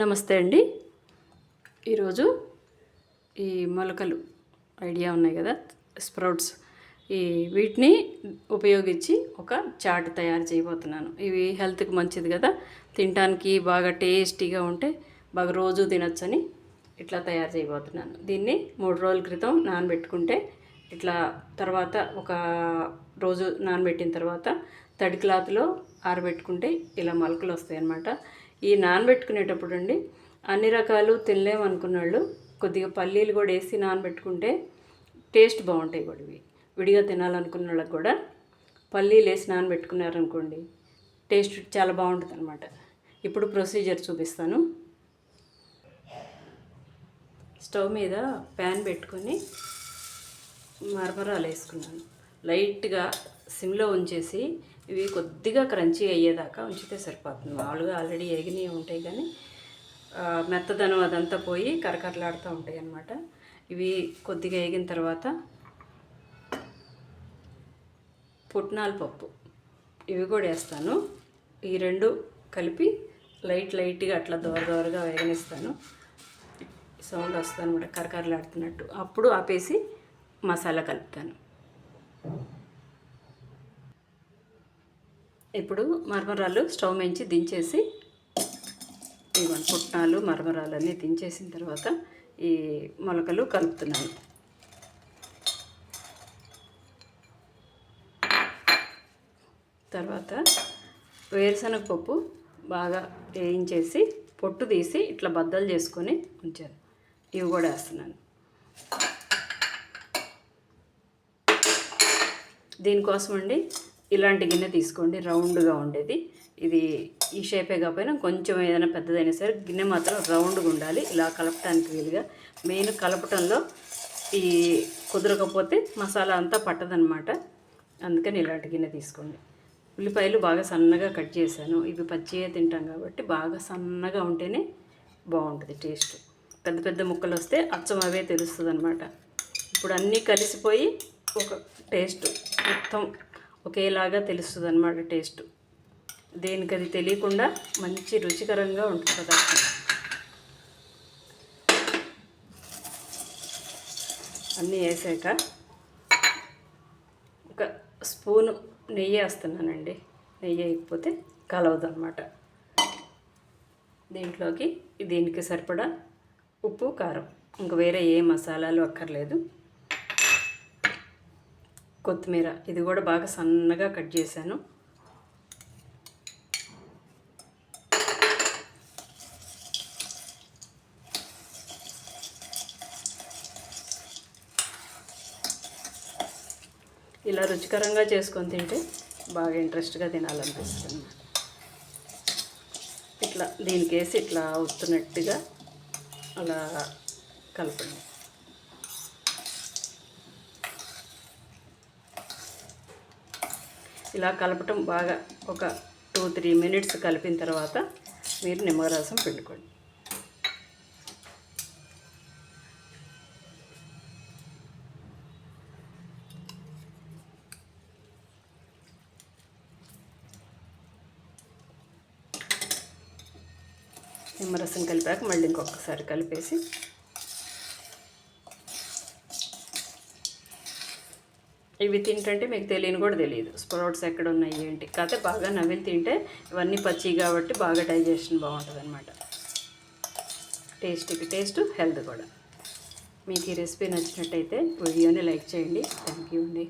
నమస్తే అండి. ఈరోజు ఈ మొలకలు ఐడియా ఉన్నాయి కదా స్ప్రౌట్స్. ఈ వీటిని ఉపయోగించి ఒక చాట్ తయారు చేయబోతున్నాను. ఇవి హెల్త్కి మంచిది కదా తినడానికి బాగా టేస్టీగా ఉంటే బాగా రోజు తినొచ్చని ఇట్లా తయారు చేయబోతున్నాను. దీన్ని మూడు రోజుల క్రితం నానబెట్టుకుంటే ఇట్లా తర్వాత ఒక రోజు నానబెట్టిన తర్వాత తడి క్లాత్లో ఆరబెట్టుకుంటే ఇలా మొలకలు వస్తాయి అన్నమాట ఈ నానబెట్టుకునేటప్పుడు అండి అన్ని రకాలు తినలేము అనుకున్న వాళ్ళు కొద్దిగా పల్లీలు కూడా వేసి నానబెట్టుకుంటే టేస్ట్ బాగుంటాయి కూడా ఇవి. విడిగా తినాలనుకున్న వాళ్ళకి కూడా పల్లీలు వేసి నానబెట్టుకున్నారనుకోండి టేస్ట్ చాలా బాగుంటుంది అనమాట ఇప్పుడు ప్రొసీజర్ చూపిస్తాను. స్టవ్ మీద ప్యాన్ పెట్టుకొని మరమరాలు వేసుకున్నాను. లైట్గా సిమ్లో ఉంచేసి ఇవి కొద్దిగా క్రంచీ అయ్యేదాకా ఉంచితే సరిపోతుంది. మామూలుగా ఆల్రెడీ ఎగినవి ఉంటాయి కానీ మెత్తదనం అదంతా పోయి కరకరలాడుతూ ఉంటాయి అన్నమాట. ఇవి కొద్దిగా ఎగిన తర్వాత పుట్నాల పప్పు ఇవి కూడా వేస్తాను. ఈ రెండు కలిపి లైట్ లైట్గా అట్లా దోర దోరగా వేగనిస్తాను. సౌండ్ వస్తుంది అనమాట కరకరలాడుతున్నట్టు. అప్పుడు ఆపేసి మసాలా కలుపుతాను. ఇప్పుడు మరమరాలు స్టవ్ మించి దించేసి ఇవన్నీ పుట్నాలు మరమరాలు అన్నీ దించేసిన తర్వాత ఈ మొలకలు కలుపుతున్నాను. తర్వాత వేరుశనగ పప్పు బాగా వేయించేసి పొట్టు తీసి ఇట్లా బద్దలు చేసుకొని ఉంచాను. ఇవి కూడా వేస్తున్నాను. దీనికోసం అండి ఇలాంటి గిన్నె తీసుకోండి రౌండ్గా ఉండేది. ఇది ఈ షేపే కాకపోయినా కొంచెం ఏదైనా పెద్దదైనా సరే గిన్నె మాత్రం రౌండ్గా ఉండాలి. ఇలా కలపటానికి వీలుగా. మెయిన్ కలపటంలో ఈ కుదరకపోతే మసాలా అంతా పట్టదనమాట అందుకని ఇలాంటి గిన్నె తీసుకోండి. ఉల్లిపాయలు బాగా సన్నగా కట్ చేశాను. ఇవి పచ్చియే తింటాం కాబట్టి బాగా సన్నగా ఉంటేనే బాగుంటుంది టేస్ట్. పెద్ద పెద్ద ముక్కలు వస్తే అచ్చం అవే తెలుస్తుంది అనమాట ఇప్పుడు అన్నీ కలిసిపోయి ఒక టేస్ట్ మొత్తం ఒకేలాగా తెలుస్తుంది అనమాట టేస్ట్. దేనికి అది తెలియకుండా మంచి రుచికరంగా ఉంటుంది పదార్థం. అన్నీ వేసాక ఒక స్పూను నెయ్యి వేస్తున్నానండి. నెయ్యి వేయకపోతే కలవదనమాట దీంట్లోకి దీనికి సరిపడా ఉప్పు కారం. ఇంక వేరే ఏ మసాలాలు అక్కర్లేదు. కొత్తిమీర. ఇది కూడా బాగా సన్నగా కట్ చేశాను. ఇలా రుచికరంగా చేసుకొని తింటే బాగా ఇంట్రెస్ట్గా తినాలనిపిస్తుంది. ఇట్లా దీనికి వేసి ఇట్లా వస్తున్నట్టుగా అలా కలపండి. ఇలా కలపటం బాగా ఒక టూ త్రీ మినిట్స్ కలిపిన తర్వాత మీరు నిమ్మరసం పిండుకోండి. నిమ్మరసం కలిపాక మళ్ళీ ఇంకొకసారి కలిపేసి ఇవి తింటుంటే మీకు తెలియని కూడా తెలియదు. స్ప్రౌట్స్ ఎక్కడ ఉన్నాయి ఏంటి? కాకపోతే బాగా నవ్విని తింటే ఇవన్నీ పచ్చి కాబట్టి బాగా డైజెషన్ బాగుంటుంది అనమాట టేస్ట్కి టేస్ట్ హెల్త్ కూడా. మీకు ఈ రెసిపీ నచ్చినట్టయితే వీడియోని లైక్ చేయండి. థ్యాంక్ యూ అండి.